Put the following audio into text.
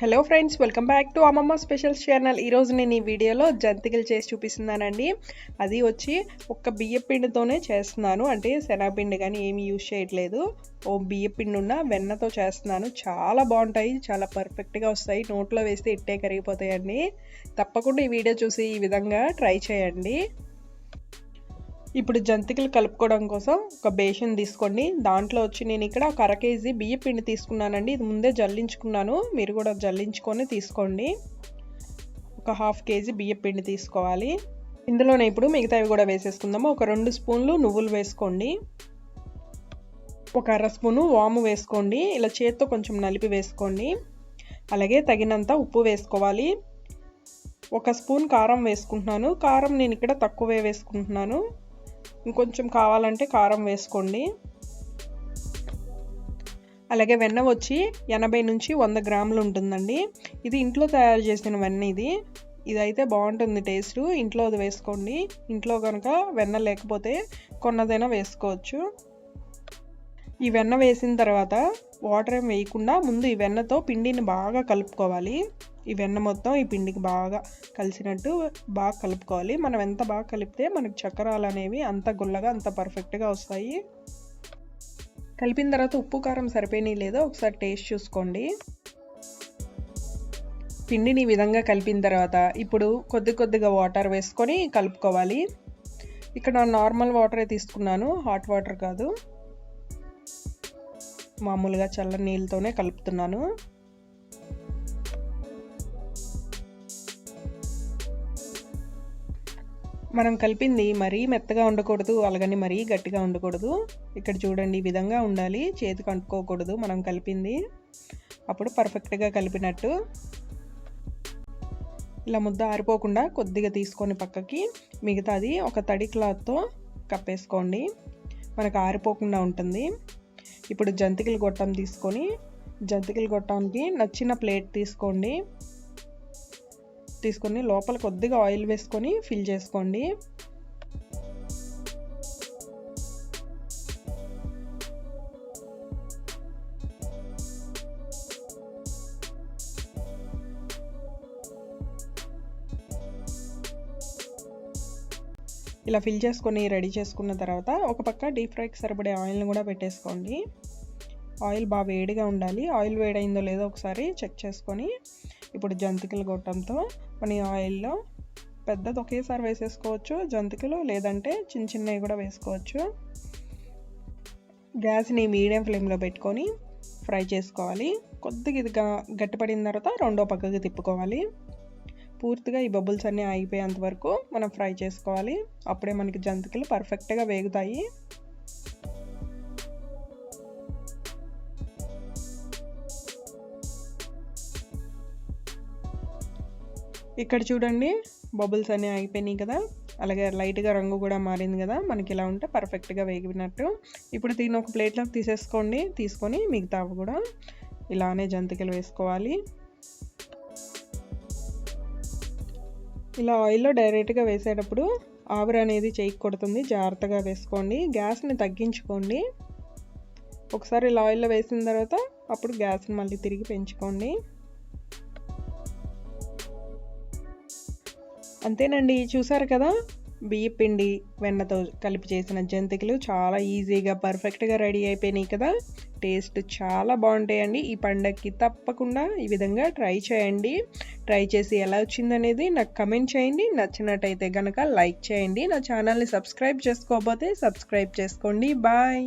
Hello friends welcome back to Ammamma specials channel ఈరోజు నేను ఈ వీడియోలో జంతికలు చేసి చూపిస్తున్నానండి. అది వచ్చి ఒక్క బియ్యపిండితోనే చేస్తున్నాను. అంటే శనగపిండి కానీ ఏమీ యూజ్ చేయట్లేదు. ఓ బియ్యపిండి ఉన్న వెన్నతో చేస్తున్నాను. చాలా బాగుంటాయి. చాలా పర్ఫెక్ట్గా వస్తాయి. నోట్లో వేస్తే ఇట్టే కరిగిపోతాయండి. తప్పకుండా ఈ వీడియో చూసి ఈ విధంగా ట్రై చేయండి. ఇప్పుడు జంతికలు కలుపుకోవడం కోసం ఒక బేషన్ తీసుకోండి. దాంట్లో వచ్చి నేను ఇక్కడ ఒక అర కేజీ బియ్య పిండి తీసుకున్నానండి. ఇది ముందే జల్లించుకున్నాను. మీరు కూడా జల్లించుకొని తీసుకోండి. ఒక హాఫ్ కేజీ బియ్య పిండి తీసుకోవాలి. ఇందులోనే ఇప్పుడు మిగతావి కూడా వేసేసుకుందాము. ఒక రెండు స్పూన్లు నువ్వులు వేసుకోండి. ఒక అర స్పూను వాము వేసుకోండి. ఇలా చేత్తో కొంచెం నలిపి వేసుకోండి. అలాగే తగినంత ఉప్పు వేసుకోవాలి. ఒక స్పూన్ కారం వేసుకుంటున్నాను. కారం నేను ఇక్కడ తక్కువే వేసుకుంటున్నాను. ఇంకొంచెం కావాలంటే కారం వేసుకోండి. అలాగే వెన్న వచ్చి ఎనభై నుంచి వంద గ్రాములు ఉంటుందండి. ఇది ఇంట్లో తయారు చేసిన వెన్న ఇది. ఇదైతే బాగుంటుంది టేస్ట్. ఇంట్లో అది వేసుకోండి. ఇంట్లో కనుక వెన్న లేకపోతే కొన్నదైనా వేసుకోవచ్చు. ఈ వెన్న వేసిన తర్వాత వాటర్ ఏం వేయకుండా ముందు ఈ వెన్నతో పిండిని బాగా కలుపుకోవాలి. ఈ వెన్న మొత్తం ఈ పిండికి బాగా కలిసినట్టు బాగా కలుపుకోవాలి. మనం ఎంత బాగా కలిపితే మనకు చక్రాలు అనేవి అంత గుల్లగా అంత పర్ఫెక్ట్గా వస్తాయి. కలిపిన తర్వాత ఉప్పు కారం సరిపోయినాయి లేదో ఒకసారి టేస్ట్ చూసుకోండి. పిండిని ఈ విధంగా కలిపిన తర్వాత ఇప్పుడు కొద్ది కొద్దిగా వాటర్ వేసుకొని కలుపుకోవాలి. ఇక్కడ నార్మల్ వాటరే తీసుకున్నాను హాట్ వాటర్ కాదు. మామూలుగా చల్ల నీళ్ళతోనే కలుపుతున్నాను. మనం కలిపింది మరీ మెత్తగా ఉండకూడదు అలాగని మరీ గట్టిగా ఉండకూడదు. ఇక్కడ చూడండి ఈ విధంగా ఉండాలి. చేతికి అంటుకోకూడదు మనం కలిపింది. అప్పుడు పర్ఫెక్ట్గా కలిపినట్టు. ఇలా ముద్ద ఆరిపోకుండా కొద్దిగా తీసుకొని పక్కకి మిగతాది ఒక తడి క్లాత్తో కప్పేసుకోండి. మనకు ఆరిపోకుండా ఉంటుంది. ఇప్పుడు జంతికలు గొట్టం తీసుకొని జంతికలు గొట్టానికి నచ్చిన ప్లేట్ తీసుకోండి. తీసుకొని లోపల కొద్దిగా ఆయిల్ వేసుకొని ఫిల్ చేసుకోండి. ఇలా ఫిల్ చేసుకొని రెడీ చేసుకున్న తర్వాత ఒక పక్క డీప్ ఫ్రైకి సరిపడే ఆయిల్ని కూడా పెట్టేసుకోండి. ఆయిల్ బాగా వేడిగా ఉండాలి. ఆయిల్ వేడైందో లేదో ఒకసారి చెక్ చేసుకొని ఇప్పుడు జంతికలు గొట్టంతో మన ఆయిల్లో పెద్దది ఒకేసారి వేసేసుకోవచ్చు జంతికలు లేదంటే చిన్న చిన్నవి కూడా వేసుకోవచ్చు. గ్యాస్ని మీడియం ఫ్లేమ్లో పెట్టుకొని ఫ్రై చేసుకోవాలి. కొద్దిగా ఇది గట్టిపడిన తర్వాత రెండో పక్కకి తిప్పుకోవాలి. పూర్తిగా ఈ బబుల్స్ అన్నీ అయిపోయేంత వరకు మనం ఫ్రై చేసుకోవాలి. అప్పుడే మనకి జంతికలు పర్ఫెక్ట్గా వేగుతాయి. ఇక్కడ చూడండి బబుల్స్ అన్నీ అయిపోయినాయి కదా. అలాగే లైట్గా రంగు కూడా మారింది కదా. మనకి ఇలా ఉంటే పర్ఫెక్ట్గా వేగినట్టు. ఇప్పుడు దీన్ని ఒక ప్లేట్లోకి తీసేసుకోండి. తీసుకొని మిగతా కూడా ఇలానే జంతికలు వేసుకోవాలి. ఇలా ఆయిల్లో డైరెక్ట్గా వేసేటప్పుడు ఆవిరి అనేది చేయి కొడుతుంది. జాగ్రత్తగా వేసుకోండి. గ్యాస్ని తగ్గించుకోండి. ఒకసారి ఇలా ఆయిల్లో వేసిన తర్వాత అప్పుడు గ్యాస్ని మళ్ళీ తిరిగి పెంచుకోండి. అంతేనండి చూసారు కదా? బియ్య పిండి వెన్నతో కలిపి చేసిన జంతికలు చాలా ఈజీగా పర్ఫెక్ట్గా రెడీ అయిపోయినాయి కదా? టేస్ట్ చాలా బాగుంటాయండి. ఈ పండగకి తప్పకుండా ఈ విధంగా ట్రై చేయండి. ట్రై చేసి ఎలా వచ్చిందనేది నాకు కమెంట్ చేయండి. నచ్చినట్టయితే కనుక లైక్ చేయండి. నా ఛానల్ని సబ్స్క్రైబ్ చేసుకోకపోతే సబ్స్క్రైబ్ చేసుకోండి. బాయ్!